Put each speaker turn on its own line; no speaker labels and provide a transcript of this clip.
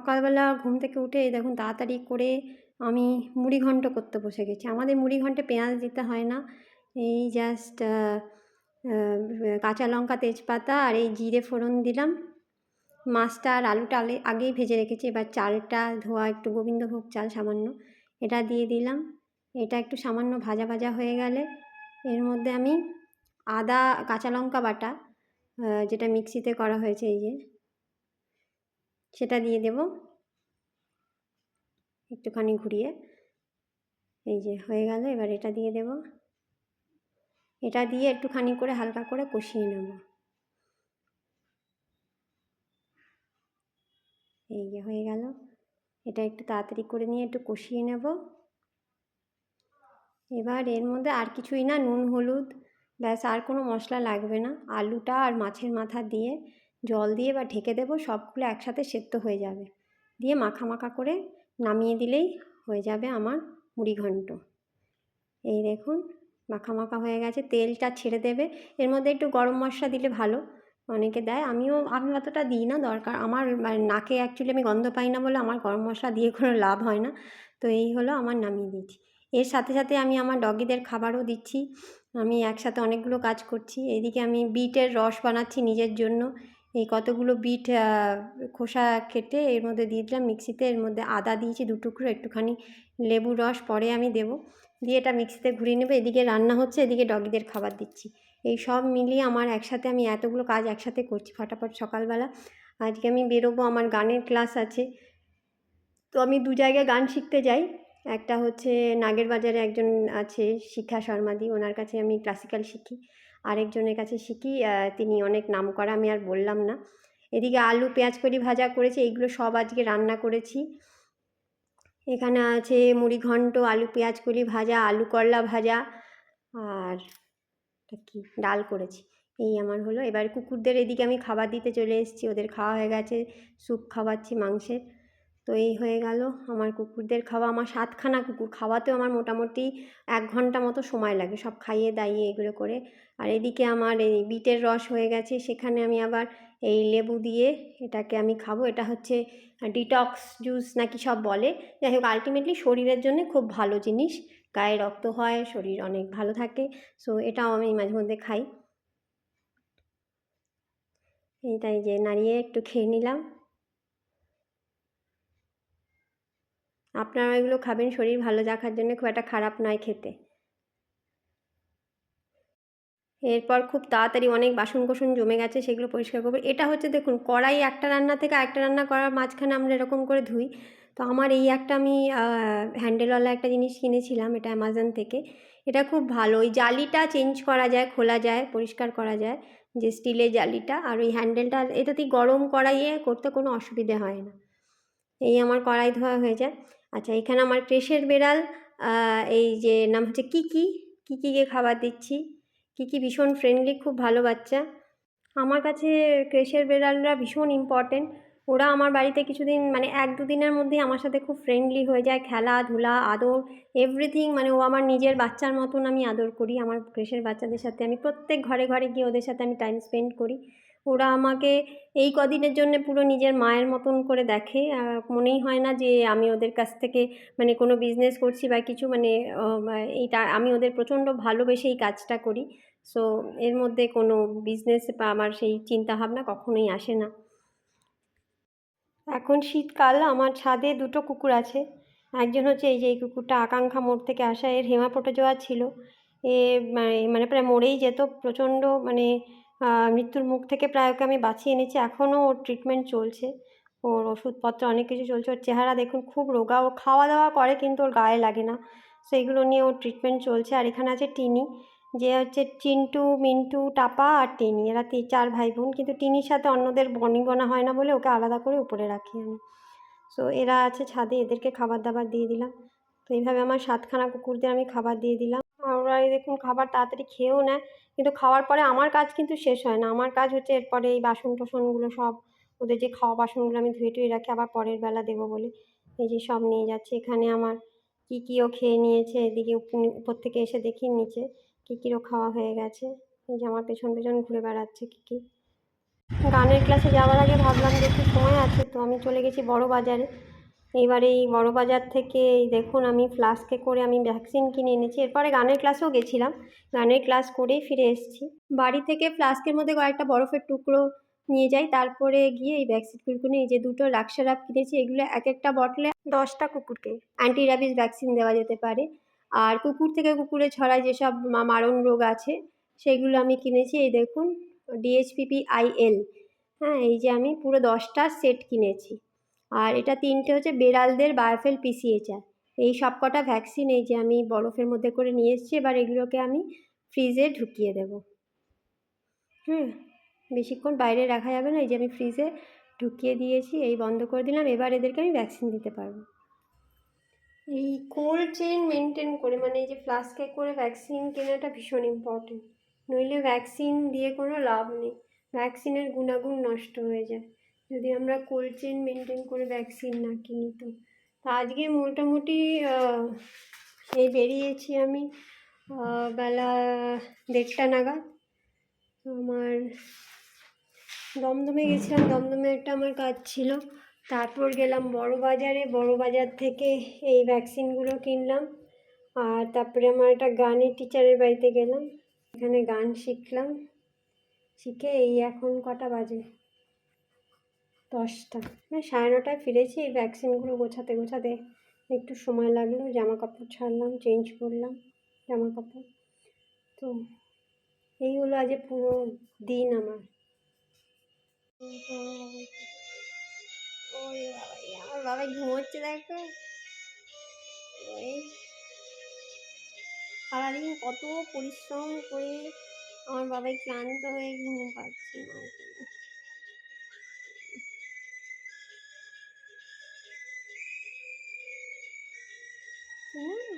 সকালবেলা ঘুম থেকে উঠে দেখুন তাড়াতাড়ি করে আমি মুড়ি ঘন্ট করতে বসে গেছি। আমাদের মুড়ি ঘন্টে পেঁয়াজ দিতে হয় না। এই জাস্ট কাঁচা লঙ্কা, তেজপাতা আর এই জিরে ফোড়ন দিলাম। মাছটা আর আলুটা আলে, আগেই ভেজে রেখেছি। এবার চালটা ধোয়া, একটু গোবিন্দভোগ চাল সামান্য। এটা দিয়ে দিলাম। এটা একটু সামান্য ভাজা ভাজা হয়ে গেলে এর মধ্যে আমি আদা, কাঁচা লঙ্কা বাটা যেটা মিক্সিতে করা হয়েছে এই যে সেটা দিয়ে দেব। একটুখানি ঘুরিয়ে। এই যে, হয়ে গেল, এবার এটা দিয়ে দেব। এটা দিয়ে একটুখানি করে হালকা করে কষিয়ে নেব। এই যে, হয়ে গেল। এটা একটু তাড়াতাড়ি করে নিয়ে একটু কষিয়ে নেব। এবার এর মধ্যে আর কিছুই না, নুন, হলুদ, ব্যাস, আর কোনো মশলা লাগবে না। আলুটা আর মাছের মাথা দিয়ে জল দিয়ে বা ঢেকে দেবো, সবগুলো একসাথে সেদ্ধ হয়ে যাবে। দিয়ে মাখা মাখা করে নামিয়ে দিলেই হয়ে যাবে আমার মুড়ি ঘন্ট। এই দেখুন, মাখা মাখা হয়ে গেছে, তেলটা ছেড়ে দেবে। এর মধ্যে একটু গরম মশলা দিলে ভালো, অনেকে দেয়। আমিও, আমি অতটা দিই না, দরকার আমার মানে নাকে অ্যাকচুয়ালি আমি গন্ধ পাই না বলে আমার গরম মশলা দিয়ে কোনো লাভ হয় না। তো এই হলো আমার নামিয়ে দিয়েছি। এর সাথে সাথে আমি আমার ডগিদের খাবারও দিচ্ছি। আমি একসাথে অনেকগুলো কাজ করছি। এদিকে আমি বিটের রস বানাচ্ছি নিজের জন্য। এই কতগুলো বিট খোসা কেটে এর মধ্যে দিয়ে দিলাম। মিক্সিতে এর মধ্যে আদা দিয়েছি দু টুকরো, একটুখানি লেবু রস পরে আমি দেবো। দিয়ে এটা মিক্সিতে ঘুরিয়ে নেব। এদিকে রান্না হচ্ছে, এদিকে ডগিদের খাবার দিচ্ছি। এই সব মিলিয়ে আমার একসাথে আমি এতগুলো কাজ একসাথে করছি ফটাফট সকালবেলা। আজকে আমি বেরোবো, আমার গানের ক্লাস আছে। তো আমি দু জায়গায় গান শিখতে যাই। একটা হচ্ছে নাগের বাজারে একজন আছে শিখা শর্মাদি ওনার কাছে আমি ক্লাসিক্যাল শিখি। আরেকজনের কাছে শিখি তিনি অনেক নাম করা আমি আর বললাম না। এদিকে আলু, পেঁয়াজ করি ভাজা করেছি, এইগুলো সব আজকে রান্না করেছি। এখানে আছে মুড়ি ঘন্ট, আলু, পেঁয়াজ কলি ভাজা, আলু করলা ভাজা, আর কি, ডাল করেছি। এই আমার হলো। এবার কুকুরদের এদিকে আমি খাবার দিতে চলে এসেছি, ওদের খাওয়া হয়ে গেছে, স্যুপ খাওয়াচ্ছি মাংসের। তো এই হয়ে গেল আমার কুকুরদের খাওয়া। আমার সাতখানা কুকুর, খাওয়াতেও আমার মোটামুটি এক ঘণ্টা মতো সময় লাগে সব খাইয়ে দাইয়ে এগুলো করে। আর এদিকে আমার এই বিটের রস হয়ে গেছে, সেখানে আমি আবার এই লেবু দিয়ে এটাকে আমি খাব। এটা হচ্ছে ডিটক্স জুস নাকি সব বলে। যাই হোক আলটিমেটলি শরীরের জন্য খুব ভালো জিনিস। গায়ে রক্ত হয়, শরীর অনেক ভালো থাকে। সো এটাও আমি মাঝে মধ্যে খাই। এইটাই যে, নাড়িয়ে একটু খেয়ে নিলাম। আপনারা এগুলো খাবেন, শরীর ভালো রাখার জন্য খুব একটা খারাপ নয় খেতে। এরপর খুব তাড়াতাড়ি অনেক বাসন কোসন জমে গেছে, সেগুলো পরিষ্কার করব। এটা হচ্ছে দেখুন, কড়াই একটা রান্না থেকে আরেকটা রান্না করার মাঝখানে আমরা এরকম করে ধুই। তো আমার এই একটা আমি হ্যান্ডেলওয়ালা একটা জিনিস কিনেছিলাম, এটা অ্যামাজন থেকে। এটা খুব ভালো, ওই জালিটা চেঞ্জ করা যায়, খোলা যায়, পরিষ্কার করা যায়, যে স্টিলের জালিটা। আর ওই হ্যান্ডেলটা, এটাতেই গরম কড়াইয়ে করতে কোনো অসুবিধে হয় না। এই আমার কড়াই ধোয়া হয়ে যায়। আচ্ছা এখানে আমার ক্রেশের বেড়াল এই যে নাম হচ্ছে কিকি। কিকিকে খাবার দিচ্ছি। কিকি ভীষণ ফ্রেন্ডলি খুব ভালো বাচ্চা। আমার কাছে ক্রেশের বেড়ালরা ভীষণ ইম্পর্টেন্ট ওরা আমার বাড়িতে কিছুদিন মানে এক দুদিনের মধ্যেই আমার সাথে খুব ফ্রেন্ডলি হয়ে যায়। খেলাধুলা, আদর এভরিথিং মানে ও আমার নিজের বাচ্চার মতন আমি আদর করি। আমার ক্রেশের বাচ্চাদের সাথে আমি প্রত্যেক ঘরে ঘরে গিয়ে ওদের সাথে আমি টাইম স্পেন্ড করি। ওরা আমাকে এই কদিনের জন্য পুরো নিজের মায়ের মতন করে দেখে। মনেই হয় না যে আমি ওদের কাছ থেকে মানে কোনো বিজনেস করছি বা কিছু মানে এইটা আমি ওদের প্রচণ্ড ভালোবেসে এই কাজটা করি। সো এর মধ্যে কোনো বিজনেস বা আমার সেই চিন্তাভাবনা কখনোই আসে না। এখন শীতকাল, আমার ছাদে দুটো কুকুর আছে। একজন হচ্ছে এই যে, এই কুকুরটা আকাঙ্ক্ষা মোড় থেকে আসা, এর হেমা হেমাপোটোজোয়া ছিল। এ মানে মানে প্রায় মরেই যেত, প্রচণ্ড মানে মৃত্যুর মুখ থেকে প্রায় ওকে আমি বাঁচিয়ে এনেছি। এখনও ওর ট্রিটমেন্ট চলছে। ওর ওষুধপত্র অনেক কিছু চলছে। ওর চেহারা দেখুন খুব রোগা। ও খাওয়া দাওয়া করে কিন্তু ওর গায়ে লাগে না। সেইগুলো নিয়ে ওর ট্রিটমেন্ট চলছে। আর এখানে আছে টিনি। যে হচ্ছে চিন্টু, মিন্টু, টাপা আর টিনি। এরা তিন চার ভাই বোন কিন্তু টিনির সাথে অন্যদের বনা হয় না বলে ওকে আলাদা করে উপরে রাখি আমি। সো এরা আছে ছাদে। এদেরকে খাবার দাবার দিয়ে দিলাম। তো এইভাবে আমার সাতখানা কুকুরদের আমি খাবার দিয়ে দিলাম। ওরা দেখুন খাবার তাড়াতাড়ি খেয়েও নেয়। কিন্তু খাওয়ার পরে আমার কাজ কিন্তু শেষ হয় না। আমার কাজ হচ্ছে এরপরে এই বাসন টাসনগুলো সব, ওদের যে খাওয়া বাসনগুলো আমি ধুয়ে টুয়ে রাখি, আবার পরের বেলা দেবো বলে। এই যে সব নিয়ে যাচ্ছে। এখানে আমার কী কী ও খেয়ে নিয়েছে, এদিকে উপর থেকে এসে দেখি নিচে কী কী ও খাওয়া হয়ে গেছে। এই যে আমার পেছন পেছন ঘুরে বেড়াচ্ছে কী কী। গানের ক্লাসে যাওয়ার আগে ভাবলাম যে একটু সময় আছে, তো আমি চলে গেছি বড় বাজারে। এইবারে এই বড় বাজার থেকে দেখুন আমি ফ্লাস্কে করে আমি ভ্যাকসিন কিনে এনেছি। এরপরে গানের ক্লাসেও গেছিলাম। গানের ক্লাস করেই ফিরে এসেছি। বাড়ি থেকে ফ্লাস্কের মধ্যে কয়েকটা বরফের টুকরো নিয়ে যাই। তারপরে গিয়ে এই ভ্যাকসিন ভ্যাকসিনগুলো এই যে দুটো লাক্সারাপ কিনেছি, এগুলো এক একটা বটলে দশটা কুকুরকে অ্যান্টি র্যাবিস ভ্যাকসিন দেওয়া যেতে পারে। আর কুকুর থেকে কুকুরে ছড়ায় যেসব মারণ রোগ আছে, সেগুলো আমি কিনেছি। এই দেখুন ডিএইচপিপি আইএল হ্যাঁ এই যে আমি পুরো দশটা সেট কিনেছি। আর এটা তিনটে হচ্ছে বেড়ালদের বায়োফেল পিসিএচআর এই সব কটা ভ্যাকসিন এই যে আমি বরফের মধ্যে করে নিয়ে এসেছি, এবার এগুলোকে আমি ফ্রিজে ঢুকিয়ে দেবো। হুম, বেশিক্ষণ বাইরে রাখা যাবে না, এই যে আমি ফ্রিজে ঢুকিয়ে দিয়েছি, এই বন্ধ করে দিলাম, এবার এদেরকে আমি ভ্যাকসিন দিতে পারব। এই কোল্ড চেন মেনটেন করে মানে এই যে ফ্লাস্কে করে ভ্যাকসিন কেনাটা ভীষণ ইম্পর্টেন্ট নইলে ভ্যাকসিন দিয়ে কোনো লাভ নেই। ভ্যাকসিনের গুণাগুণ নষ্ট হয়ে যায়। যদি আমরা কোল্ড চেন মেনটেন করে ভ্যাকসিন না কিনি তো। আজকে মোটামুটি এই বেরিয়েছি আমি বেলা দেড়টা নাগাদ। আমার দমদমে গেছিলাম, দমদমে একটা আমার কাজ ছিল। তারপর গেলাম বড় বাজারে বড় বাজার থেকে এই ভ্যাকসিনগুলো কিনলাম। আর তারপরে আমার একটা গানের টিচারের বাড়িতে গেলাম। এখানে গান শিখলাম। শিখে এই এখন কটা বাজে? দশটা মানে সাড়ে নটায় ফিরেছি, এই ভ্যাকসিনগুলো গোছাতে গোছাতে একটু সময় লাগল জামা কাপড় ছাড়লাম চেঞ্জ করলাম জামা কাপড় তো এই হলো আজ পুরো দিন আমার। আমার বাবা ঘুমোচ্ছে দেখো। সারাদিন কত পরিশ্রম করে আমার বাবাই ক্লান্ত হয়ে ঘুম পাচ্ছে। না হুম